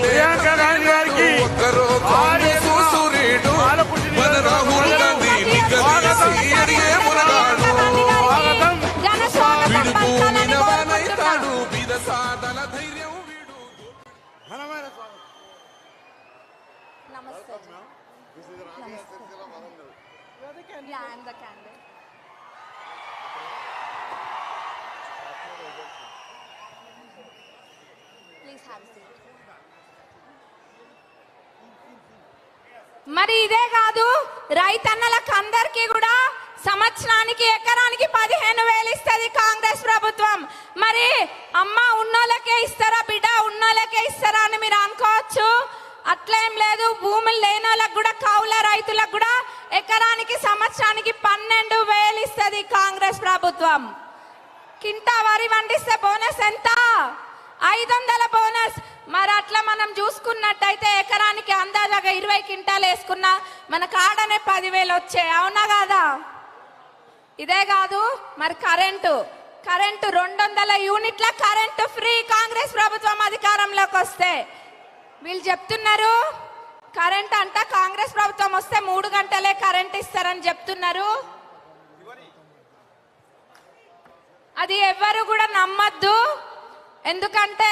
ప్రియాంక గాంధీ గారికి ఒక్కరో కాంగ్రెసు సూర్యుడు వాళ్ళ పుట్టిన మరి ఇదే కాదు రైతన్నలకు అందరికీ కూడా సంవత్సరానికి ఎకరానికి పదిహేను వేలు ఇస్తుంది కాంగ్రెస్ ప్రభుత్వం. మరి అమ్మ ఉన్నోళ్ళకే ఇస్తారా బిడ్డ ఉన్నోళ్ళకే ఇస్తారా అని మీరు అనుకోవచ్చు. అట్లేం లేదు భూములు లేనోళ్ళకు కూడా కౌల రైతులకు కూడా ఎకరానికి సంవత్సరానికి పన్నెండు వేలు ఇస్తుంది కాంగ్రెస్ ప్రభుత్వం. కింటా వరి పండిస్తే బోనస్ ఎంత? ఐదు వందల బోనస్. మరి అట్లా మనం చూసుకున్నట్టయితే ఎకరానికి అందాజగా ఇరవై క్వింటాలు వేసుకున్నా మన కాడనే పదివేలు వచ్చాయి. అవునా కాదా? ఇదే కాదు మరి కరెంటు. కరెంటు రెండు వందల యూనిట్ల కరెంటు ఫ్రీ కాంగ్రెస్ ప్రభుత్వం అధికారంలోకి వస్తే. వీళ్ళు చెప్తున్నారు కరెంట్ అంట కాంగ్రెస్ ప్రభుత్వం వస్తే మూడు గంటలే కరెంట్ ఇస్తారని చెప్తున్నారు. అది ఎవ్వరు కూడా నమ్మద్దు. ఎందుకంటే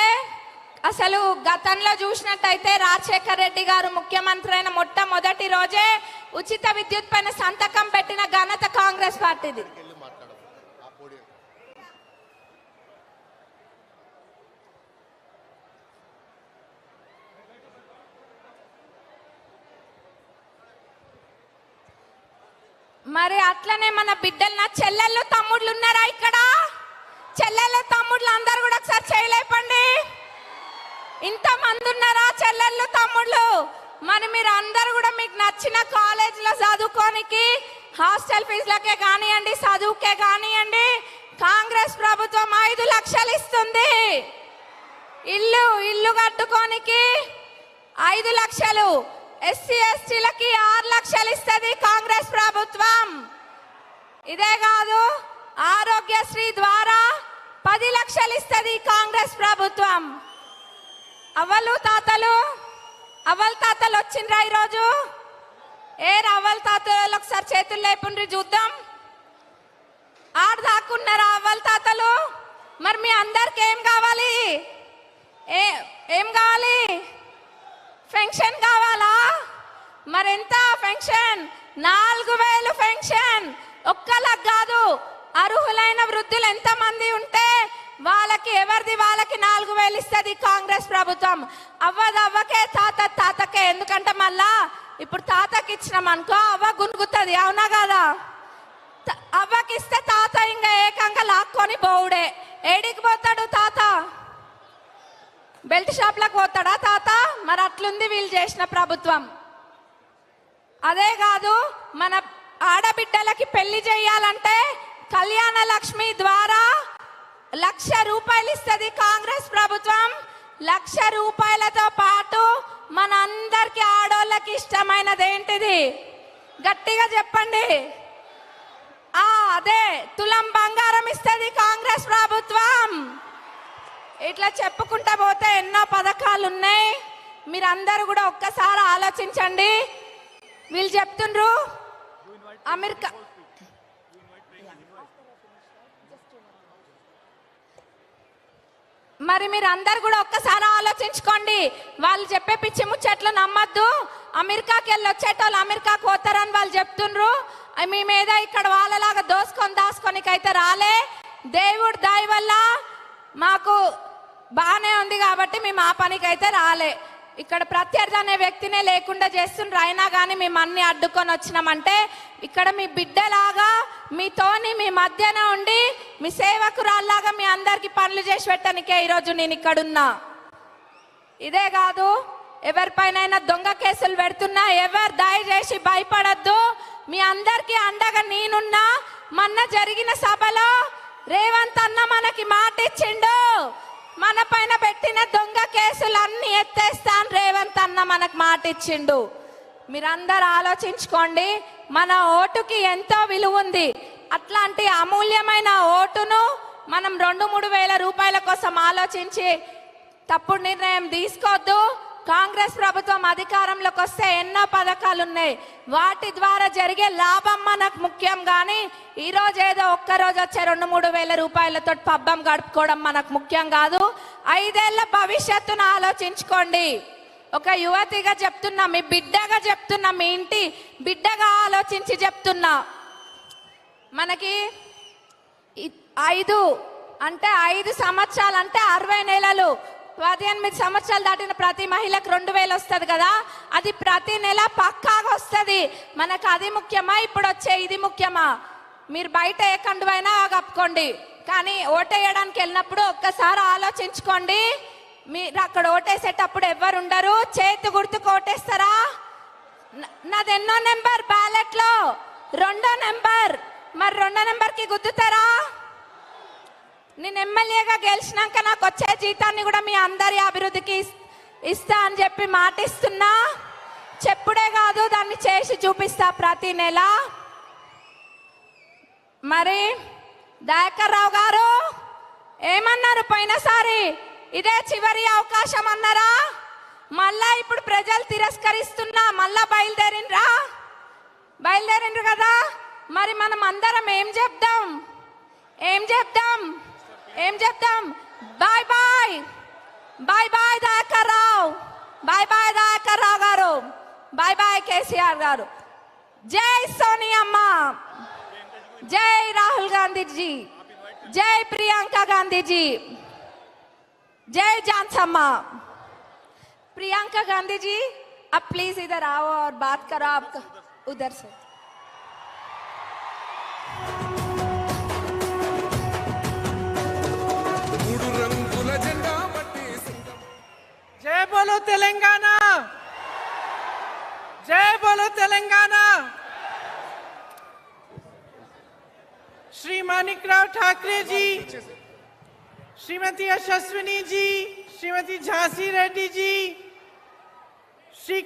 అసలు గతంలో చూసినట్టయితే రాజశేఖర్ రెడ్డి గారు ముఖ్యమంత్రి అయిన మొట్టమొదటి రోజే ఉచిత విద్యుత్ పైన సంతకం పెట్టిన ఘనత కాంగ్రెస్ పార్టీది. మరి అట్లనే మన బిడ్డలు నా చెల్లెళ్ళు తమ్ముళ్ళు ఉన్నారా ఇక్కడ? చెల్లెళ్ళ తమ్ముళ్ళు అందరు కూడా ఒకసారి చేయలేపండి. ఇంత మంది ఉన్నారా చెల్లెళ్ళు తమ్ముళ్ళు? మరి మీరు అందరు కూడా మీకు నచ్చిన కాలేజీలో చదువుకోనికి హాస్టల్ ఫీజులకే కానివ్వండి చదువుకే కానివ్వండి కాంగ్రెస్ ప్రభుత్వం ఐదు లక్షలు ఇస్తుంది. ఇల్లు ఇల్లు కట్టుకోనికి ఐదు లక్షలు. ఎస్సీ ఎస్టీలకి ఆరు లక్షలు ఇస్తుంది కాంగ్రెస్ ప్రభుత్వం. ఇదే కాదు ఆరోగ్యశ్రీ ద్వారా పది లక్షలు ఇస్తుంది కాంగ్రెస్ ప్రభుత్వం. అవ్వలు తాతలు అవ్వల తాతలు వచ్చిండ్రా ఈరోజు? ఏ అవ్వల తాతలు ఒకసారి చేతులు లేపుండ్రి చూద్దాం. ఆడ దాక్కున్నారా అవ్వల తాతలు? మరి మీ అందరికి ఏం కావాలి? ఏ ఏం కావాలి? పెన్షన్ కావాలా? మరెంత పెన్షన్ నాలుగు వేలు పెన్షన్ ఒక్కలకు కాదు అర్హులైన వృద్ధులు ఎంతమంది ఉంటే వాళ్ళకి ఎవరిది? వాళ్ళకి నాలుగు వేలు ఇస్తుంది కాంగ్రెస్ ప్రభుత్వం. అవ్వదు అవ్వకే తాత తాతకే. ఎందుకంటే మళ్ళా ఇప్పుడు తాతకి ఇచ్చినాం అనుకో అవ్వ గునుగుతుంది. అవునా కదా? అవ్వకిస్తే తాత ఇంకా ఏకంగా లాక్కొని పోవుడే ఏడికి పోతాడు తాత? బెల్ట్ షాప్లకు పోతాడా తాత? మరి అట్లుంది వీళ్ళు చేసిన ప్రభుత్వం. అదే కాదు మన ఆడబిడ్డలకి పెళ్ళి చేయాలంటే కళ్యాణ లక్ష్మి ద్వారా లక్ష రూపాయలు ఇస్తుంది కాంగ్రెస్ ప్రభుత్వం. లక్ష రూపాయలతో పాటు మన అందరికి ఆడోళ్ళకి ఇష్టమైనది ఏంటిది? గట్టిగా చెప్పండి. ఆ అదే తులం బంగారం ఇస్తుంది కాంగ్రెస్ ప్రభుత్వం. ఇట్లా చెప్పుకుంటా పోతే ఎన్నో పథకాలు ఉన్నాయి మీరందరూ కూడా ఒక్కసారి ఆలోచించండి. వీళ్ళు చెప్తుండ్రు. అమెరికా మరి మీరు అందరు కూడా ఒక్కసారి ఆలోచించుకోండి. వాళ్ళు చెప్పే పిచ్చి ముచ్చట్లు నమ్మద్దు. అమెరికాకి వెళ్ళి వచ్చేటోళ్ళు అమెరికాకు పోతారని వాళ్ళు చెప్తుండ్రు. మీ మీద ఇక్కడ వాళ్ళలాగా దోసుకొని దాసుకొనికైతే రాలే. దేవుడు దయ వల్ల మాకు బాగానే ఉంది కాబట్టి మేము ఆ పనికి అయితే రాలే. ఇక్కడ ప్రత్యర్థి అనే వ్యక్తినే లేకుండా చేస్తుండ్రు. అయినా కానీ మేము అన్ని అడ్డుకొని వచ్చినామంటే ఇక్కడ మీ బిడ్డలాగా మీతోని మీ మధ్యన ఉండి మీ సేవకురాల్లాగా మీ అందరికి పనులు చేసి పెట్టడానికే ఈరోజు నేను ఇక్కడున్నా. ఇదే కాదు ఎవరిపైనైనా దొంగ కేసులు పెడుతున్నా ఎవరు దయచేసి భయపడద్దు. మీ అందరికీ అండగా నేనున్నా. మొన్న జరిగిన సభలో రేవంత్ అన్న మనకి మాట ఇచ్చిండు. మన పైన పెట్టిన దొంగ కేసులు అన్ని ఎత్తేస్తాను రేవంత్ అన్న మనకు మాట ఇచ్చిండు. మీరందరూ ఆలోచించుకోండి మన ఓటుకి ఎంతో విలువ ఉంది. అట్లాంటి అమూల్యమైన ఓటును మనం రెండు మూడు వేల రూపాయల కోసం ఆలోచించి తప్పుడు నిర్ణయం తీసుకోవద్దు కాంగ్రెస్ ప్రభుత్వం అధికారంలోకి వస్తే ఎన్నో పథకాలు ఉన్నాయి. వాటి ద్వారా జరిగే లాభం మనకు ముఖ్యం కానీ ఈ రోజు ఏదో ఒక్క రోజు వచ్చే రెండు మూడు వేల రూపాయలతో పబ్బం గడుపుకోవడం మనకు ముఖ్యం కాదు. ఐదేళ్ళ భవిష్యత్తును ఆలోచించుకోండి. ఒక యువతిగా చెప్తున్నా మీ బిడ్డగా చెప్తున్నా మీ ఇంటి బిడ్డగా ఆలోచించి చెప్తున్నా. మనకి ఐదు అంటే ఐదు సంవత్సరాలు అంటే అరవై నెలలు. పద్దెనిమిది సంవత్సరాలు దాటిన ప్రతి మహిళకు రెండు వేలు వస్తుంది కదా? అది ప్రతి నెల పక్కాగా వస్తుంది. మనకు అది ముఖ్యమా? ఇప్పుడు వచ్చే ఇది ముఖ్యమా? మీరు బయట ఏ కండువైనా కప్పుకోండి కానీ ఓటేయడానికి వెళ్ళినప్పుడు ఒక్కసారి ఆలోచించుకోండి. మీరు అక్కడ ఓటేసేటప్పుడు ఎవరు ఉండరు? చేతి గుర్తుకు ఓటేస్తారా? నాది ఎన్నో నెంబర్ బ్యాలెట్లో. రెండో నెంబర్. మరి రెండో నెంబర్కి గుద్దుతారా? నేను ఎమ్మెల్యేగా గెలిచినాక నాకు వచ్చే జీతాన్ని కూడా మీ అందరి అభివృద్ధికి ఇస్తా అని చెప్పి మాటిస్తున్నా. చెప్పుడే కాదు దాన్ని చేసి చూపిస్తా ప్రతి నెల. మరి దయాకర్ రావు గారు ఏమన్నారు పోయినసారి? ఇదే చివరి అవకాశం అన్నారా? మళ్ళా ఇప్పుడు ప్రజలు తిరస్కరిస్తున్నా మళ్ళా బయలుదేరిండ్రా? బయలుదేరిండ్రు కదా? मरी मन अंदर बाय बाय बाय बाय दाकर Rao bye bye दाकर Rao garu bye bye KCR garu जय सोनिया अम्मा जय राहुल गांधी जी जय प्रियंका गांधी जी जय जान सम्मा प्रियंका गांधी जी अब प्लीज़ इधर आओ और बात करो आपका उधर से जय बोलो तेलंगाना जय बोलो तेलंगाना श्री मानिकराव ठाकरे जी श्रीमती यशस्विनी जी श्रीमती झांसी रेड्डी जी श्री